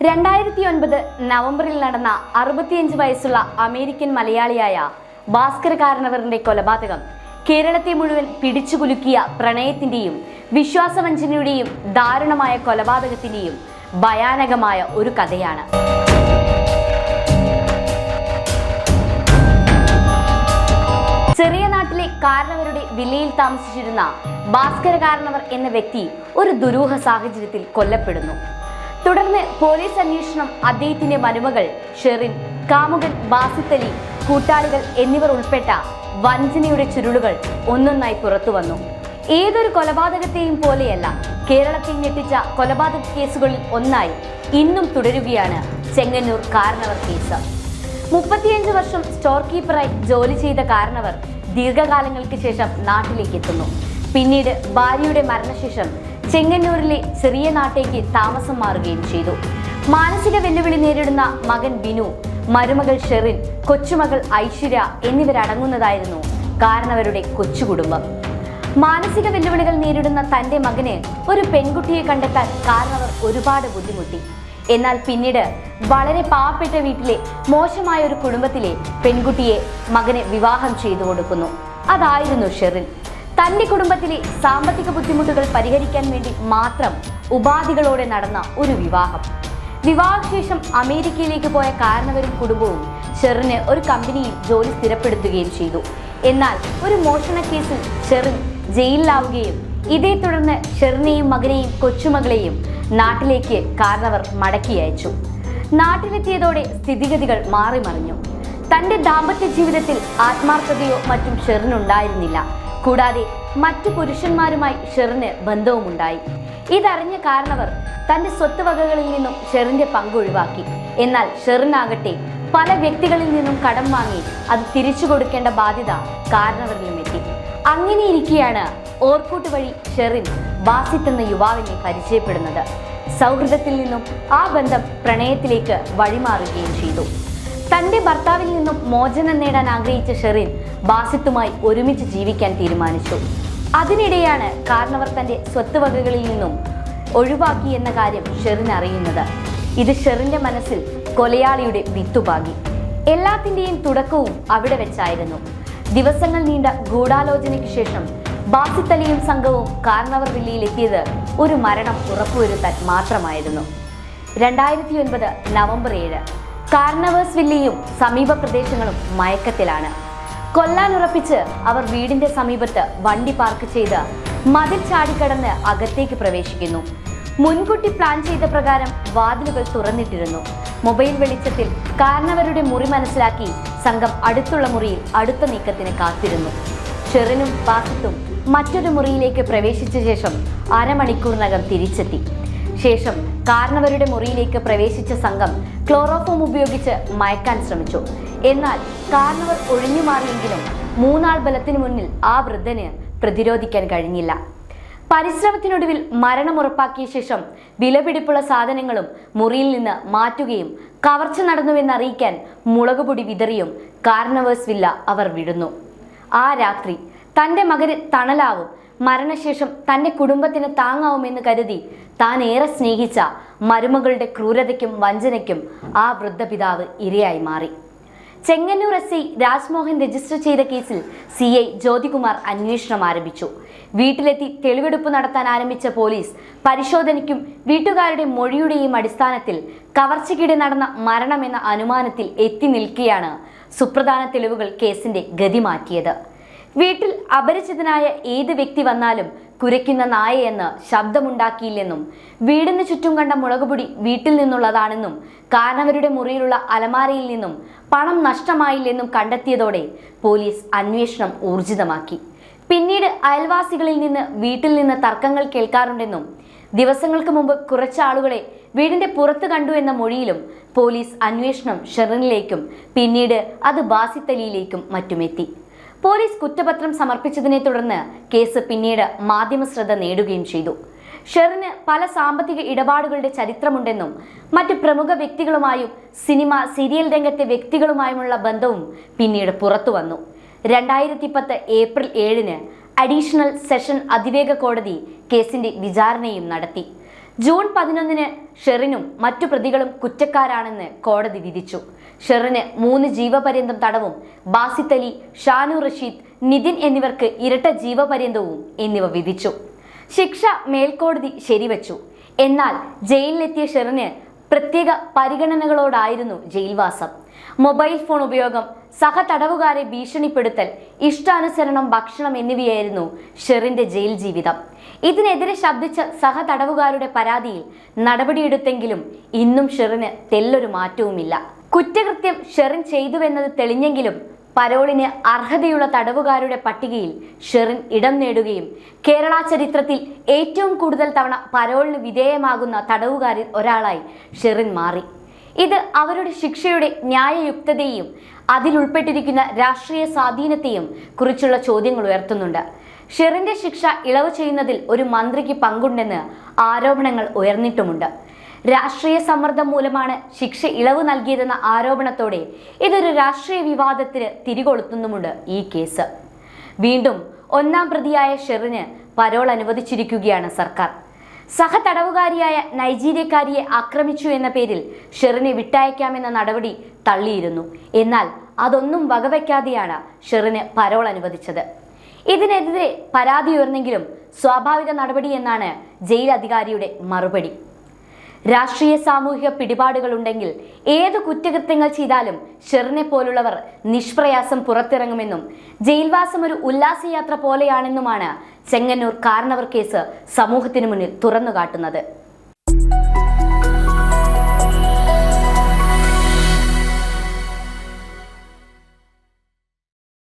രണ്ടായിരത്തി ഒൻപത് നവംബറിൽ നടന്ന അറുപത്തിയഞ്ച് വയസ്സുള്ള അമേരിക്കൻ മലയാളിയായ ഭാസ്കർ കാരണവറിന്റെ കൊലപാതകം കേരളത്തെ മുഴുവൻ പിടിച്ചുകുലുക്കിയ പ്രണയത്തിന്റെയും വിശ്വാസവഞ്ചനയുടെയും ദാരുണമായ കൊലപാതകത്തിന്റെയും ഭയാനകമായ ഒരു കഥയാണ്. ചെറിയ നാട്ടിലെ കാരണവരുടെ വില്ലയിൽ താമസിച്ചിരുന്ന ഭാസ്കര കാരണവർ എന്ന വ്യക്തി ഒരു ദുരൂഹ സാഹചര്യത്തിൽ കൊല്ലപ്പെടുന്നു. തുടർന്ന് പോലീസ് അന്വേഷണം അദ്ദേഹത്തിന്റെ മരുമകൾ ഷെറിൻ കാമുകൻ ബാസിത്തലി കൂട്ടാളികൾ എന്നിവർ ഉൾപ്പെട്ട വഞ്ചനയുടെ ചുരുളുകൾ ഒന്നൊന്നായി പുറത്തു വന്നു. ഏതൊരു കൊലപാതകത്തെയും പോലെയല്ല കേരളത്തിൽ ഞെട്ടിച്ച കൊലപാതക കേസുകളിൽ ഒന്നായി ഇന്നും തുടരുകയാണ് ചെങ്ങന്നൂർ കാരണവർ കേസ്. മുപ്പത്തിയഞ്ച് വർഷം സ്റ്റോർ കീപ്പറായി ജോലി ചെയ്ത കാരണവർ ദീർഘകാലങ്ങൾക്ക് ശേഷം നാട്ടിലേക്ക് എത്തുന്നു. പിന്നീട് ഭാര്യയുടെ മരണശേഷം ചെങ്ങന്നൂരിലെ ചെറിയ നാട്ടേക്ക് താമസം മാറുകയും ചെയ്തു. മാനസിക വെല്ലുവിളി നേരിടുന്ന മകൻ ബിനു മരുമകൾ ഷെറിൻ കൊച്ചുമകൾ ഐശ്വര്യ എന്നിവരടങ്ങുന്നതായിരുന്നു കാരണവരുടെ കൊച്ചു കുടുംബം മാനസിക വെല്ലുവിളികൾ നേരിടുന്ന തന്റെ മകന് ഒരു പെൺകുട്ടിയെ കണ്ടെത്താൻ കാരണവർ ഒരുപാട് ബുദ്ധിമുട്ടി. എന്നാൽ പിന്നീട് വളരെ പാവപ്പെട്ട വീട്ടിലെ മോശമായ ഒരു കുടുംബത്തിലെ പെൺകുട്ടിയെ മകന് വിവാഹം ചെയ്തു കൊടുക്കുന്നു. അതായിരുന്നു ഷെറിൻ. തന്റെ കുടുംബത്തിലെ സാമ്പത്തിക ബുദ്ധിമുട്ടുകൾ പരിഹരിക്കാൻ വേണ്ടി മാത്രം ഉപാധികളോടെ നടന്ന ഒരു വിവാഹം. വിവാഹശേഷം അമേരിക്കയിലേക്ക് പോയ കാരണവരും കുടുംബവും ഷെറിന് ഒരു കമ്പനിയിൽ ജോലി സ്ഥിരപ്പെടുത്തുകയും ചെയ്തു. എന്നാൽ ഒരു മോഷണ കേസിൽ ഷെറിൻ ജയിലിലാവുകയും ഇതേ തുടർന്ന് ഷെറിനെയും മകനെയും കൊച്ചുമകളെയും നാട്ടിലേക്ക് കാരണവർ മടക്കി അയച്ചു. നാട്ടിലെത്തിയതോടെ സ്ഥിതിഗതികൾ മാറിമറിഞ്ഞു. തന്റെ ദാമ്പത്യ ജീവിതത്തിൽ ആത്മാർത്ഥതയോ മറ്റും ഷെറിനുണ്ടായിരുന്നില്ല കൂടാതെ മറ്റു പുരുഷന്മാരുമായി ഷെറിന് ബന്ധവുമുണ്ടായി. ഇതറിഞ്ഞ കാരണവർ തന്റെ സ്വത്തുവകകളിൽ നിന്നും ഷെറിന്റെ പങ്ക് ഒഴിവാക്കി. എന്നാൽ ഷെറിനാകട്ടെ പല വ്യക്തികളിൽ നിന്നും കടം വാങ്ങി അത് തിരിച്ചു കൊടുക്കേണ്ട ബാധ്യത കാരണവരിലും എത്തി അങ്ങനെ ഇരിക്കെയാണ് ഓർക്കൂട്ട് വഴി ഷെറിൻ ബാസിത്ത് എന്ന യുവാവിനെ പരിചയപ്പെടുന്നത്. സൗഹൃദത്തിൽ നിന്നും ആ ബന്ധം പ്രണയത്തിലേക്ക് വഴിമാറുകയും ചെയ്തു. തന്റെ ഭർത്താവിൽ നിന്നും മോചനം നേടാൻ ആഗ്രഹിച്ച ഷെറിൻ ബാസിത്തുമായി ഒരുമിച്ച് ജീവിക്കാൻ തീരുമാനിച്ചു. അതിനിടെയാണ് കാരണവർ തന്റെ സ്വത്തുവകകളിൽ നിന്നും ഒഴിവാക്കി എന്ന കാര്യം ഷെറിൻ അറിയുന്നത്. ഇത് ഷെറിന്റെ മനസ്സിൽ കൊലയാളിയുടെ വിത്തുപാകി. എല്ലാത്തിന്റെയും തുടക്കവും അവിടെ വെച്ചായിരുന്നു. ദിവസങ്ങൾ നീണ്ട ഗൂഢാലോചനയ്ക്ക് ശേഷം ബാസിത്തലിയും സംഘവും കാർണവർ വില്ലയിലെത്തിയത് ഒരു മരണം ഉറപ്പുവരുത്താൻ മാത്രമായിരുന്നു. രണ്ടായിരത്തി ഒൻപത് നവംബർ ഏഴ്. കാർണവേഴ്സ് വില്ലയും സമീപ പ്രദേശങ്ങളും മയക്കത്തിലാണ്. കൊല്ലാൻ ഉറപ്പിച്ച് അവർ വീടിന്റെ സമീപത്ത് വണ്ടി പാർക്ക് ചെയ്ത് മതിൽ ചാടിക്കടന്ന് അകത്തേക്ക് പ്രവേശിക്കുന്നു. മുൻകൂട്ടി പ്ലാൻ ചെയ്ത പ്രകാരം വാതിലുകൾ തുറന്നിട്ടിരുന്നു. മൊബൈൽ വെളിച്ചത്തിൽ കാരണവരുടെ മുറി മനസ്സിലാക്കി സംഘം അടുത്തുള്ള മുറിയിൽ അടുത്ത നീക്കത്തിന് കാത്തിരുന്നു. ഷെറിനും പാസത്തും മറ്റൊരു മുറിയിലേക്ക് പ്രവേശിച്ച ശേഷം അരമണിക്കൂറിനകം തിരിച്ചെത്തി. ശേഷം കാരണവരുടെ മുറിയിലേക്ക് പ്രവേശിച്ച സംഘം ക്ലോറോഫോം ഉപയോഗിച്ച് മയക്കാൻ ശ്രമിച്ചു. എന്നാൽ കാരണവർ ഒഴിഞ്ഞു മാറിയെങ്കിലും മൂന്നാൾ ബലത്തിനു മുന്നിൽ ആ വൃദ്ധന് പ്രതിരോധിക്കാൻ കഴിഞ്ഞില്ല. പരിശ്രമത്തിനൊടുവിൽ മരണം ഉറപ്പാക്കിയ ശേഷം വിലപിടിപ്പുള്ള സാധനങ്ങളും മുറിയിൽ നിന്ന് മാറ്റുകയും കവർച്ച നടന്നുവെന്നറിയിക്കാൻ മുളകുപൊടി വിതറിയും കാർണവേഴ്സ് വില്ല അവർ വിടുന്നു. ആ രാത്രി തന്റെ മകന് തണലാവും മരണശേഷം തന്റെ കുടുംബത്തിന് താങ്ങാവുമെന്ന് കരുതി താൻ ഏറെ സ്നേഹിച്ച മരുമകളുടെ ക്രൂരതയ്ക്കും വഞ്ചനയ്ക്കും ആ വൃദ്ധപിതാവ് ഇരയായി മാറി. Chengannur S I Rajmohan register ചെയ്ത കേസിൽ സി ഐ ജ്യോതികുമാർ അന്വേഷണം ആരംഭിച്ചു. വീട്ടിലെത്തി തെളിവെടുപ്പ് നടത്താൻ ആരംഭിച്ച പോലീസ് പരിശോധനയ്ക്കും വീട്ടുകാരുടെ മൊഴിയുടെയും അടിസ്ഥാനത്തിൽ കവർച്ചയ്ക്കിടെ നടന്ന മരണമെന്ന അനുമാനത്തിൽ എത്തി നിൽക്കെയാണ് സുപ്രധാന തെളിവുകൾ കേസിന്റെ ഗതി മാറ്റിയത്. വീട്ടിൽ അപരിചിതനായ ഏത് വ്യക്തി വന്നാലും കുരയ്ക്കുന്ന നായയെന്ന് ശബ്ദമുണ്ടാക്കിയില്ലെന്നും വീടിന് ചുറ്റും കണ്ട മുളകുപൊടി വീട്ടിൽ നിന്നുള്ളതാണെന്നും കാരണവരുടെ മുറിയിലുള്ള അലമാരയിൽ നിന്നും പണം നഷ്ടമായില്ലെന്നും കണ്ടെത്തിയതോടെ പോലീസ് അന്വേഷണം ഊർജിതമാക്കി. പിന്നീട് അയൽവാസികളിൽ നിന്ന് വീട്ടിൽ നിന്ന് തർക്കങ്ങൾ കേൾക്കാറുണ്ടെന്നും ദിവസങ്ങൾക്ക് മുമ്പ് കുറച്ച് ആളുകളെ വീടിന്റെ പുറത്ത് കണ്ടു എന്ന മൊഴിയിലും പോലീസ് അന്വേഷണം ഷെറിനിലേക്കും പിന്നീട് അത് ബാസിത്തലിയിലേക്കും മറ്റുമെത്തി. പോലീസ് കുറ്റപത്രം സമർപ്പിച്ചതിനെ തുടർന്ന് കേസ് പിന്നീട് മാധ്യമശ്രദ്ധ നേടുകയും ചെയ്തു. ഷെറിന് പല സാമ്പത്തിക ഇടപാടുകളുടെ ചരിത്രമുണ്ടെന്നും മറ്റ് പ്രമുഖ വ്യക്തികളുമായും സിനിമ സീരിയൽ രംഗത്തെ വ്യക്തികളുമായുമുള്ള ബന്ധവും പിന്നീട് പുറത്തു വന്നു. രണ്ടായിരത്തി പത്ത് ഏപ്രിൽ ഏഴിന് അഡീഷണൽ സെഷൻ അതിവേഗ കോടതി കേസിന്റെ വിചാരണയും നടത്തി. ജൂൺ പതിനൊന്നിന് ഷെറിനും മറ്റു പ്രതികളും കുറ്റക്കാരാണെന്ന് കോടതി വിധിച്ചു. ഷെറിന് മൂന്ന് ജീവപര്യന്തം തടവും ബാസിത്ത് അലി ഷാനു റഷീദ് നിതിൻ എന്നിവർക്ക് ഇരട്ട ജീവപര്യന്തവും എന്നിവ വിധിച്ചു. ശിക്ഷ മേൽക്കോടതി ശരിവച്ചു. എന്നാൽ ജയിലിലെത്തിയ ഷെറിന് പ്രത്യേക പരിഗണനകളോടായിരുന്നു ജയിൽവാസം. മൊബൈൽ ഫോൺ ഉപയോഗം സഹതടവുകാരെ ഭീഷണിപ്പെടുത്തൽ ഇഷ്ടാനുസരണം ഭക്ഷണം എന്നിവയായിരുന്നു ഷെറിന്റെ ജയിൽ ജീവിതം. ഇതിനെതിരെ ശബ്ദിച്ച സഹതടവുകാരുടെ പരാതിയിൽ നടപടിയെടുത്തെങ്കിലും ഇന്നും ഷെറിന് തെല്ലൊരു മാറ്റവുമില്ല. കുറ്റകൃത്യം ഷെറിൻ ചെയ്തുവെന്നത് തെളിഞ്ഞെങ്കിലും പരോളിന് അർഹതയുള്ള തടവുകാരുടെ പട്ടികയിൽ ഷെറിൻ ഇടം നേടുകയും കേരള ചരിത്രത്തിൽ ഏറ്റവും കൂടുതൽ തവണ പരോളിന് വിധേയമാകുന്ന തടവുകാരിൽ ഒരാളായി ഷെറിൻ മാറി. ഇത് അവരുടെ ശിക്ഷയുടെ ന്യായയുക്തതയും അതിലുൾപ്പെട്ടിരിക്കുന്ന രാഷ്ട്രീയ സ്വാധീനത്തെയും കുറിച്ചുള്ള ചോദ്യങ്ങൾ ഉയർത്തുന്നുണ്ട്. ഷെറിന്റെ ശിക്ഷ ഇളവ് ചെയ്യുന്നതിൽ ഒരു മന്ത്രിക്ക് പങ്കുണ്ടെന്ന് ആരോപണങ്ങൾ ഉയർന്നിട്ടുമുണ്ട്. രാഷ്ട്രീയ സമ്മർദ്ദം മൂലമാണ് ശിക്ഷ ഇളവ് നൽകിയതെന്ന ആരോപണത്തോടെ ഇതൊരു രാഷ്ട്രീയ വിവാദത്തിന് തിരികൊളുത്തുന്നുമുണ്ട് ഈ കേസ്. വീണ്ടും ഒന്നാം പ്രതിയായ ഷെറിന് പരോൾ അനുവദിച്ചിരിക്കുകയാണ് സർക്കാർ. സഹതടവുകാരിയായ നൈജീരിയക്കാരിയെ ആക്രമിച്ചു എന്ന പേരിൽ ഷെറിനെ വിട്ടയക്കാമെന്ന നടപടി തള്ളിയിരുന്നു. എന്നാൽ അതൊന്നും വകവയ്ക്കാതെയാണ് ഷെറിന് പരോൾ അനുവദിച്ചത്. ഇതിനെതിരെ പരാതി ഉയർന്നെങ്കിലും സ്വാഭാവിക നടപടി എന്നാണ് ജയിൽ അധികാരിയുടെ മറുപടി. രാഷ്ട്രീയ സാമൂഹിക പിടിപാടുകളുണ്ടെങ്കിൽ ഏത് കുറ്റകൃത്യങ്ങൾ ചെയ്താലും ഷെറിനെ പോലുള്ളവർ നിഷ്പ്രയാസം പുറത്തിറങ്ങുമെന്നും ജയിൽവാസം ഒരു ഉല്ലാസയാത്ര പോലെയാണെന്നുമാണ് ചെങ്ങന്നൂർ കാരണവർ കേസ് സമൂഹത്തിനു മുന്നിൽ തുറന്നു കാട്ടുന്നത്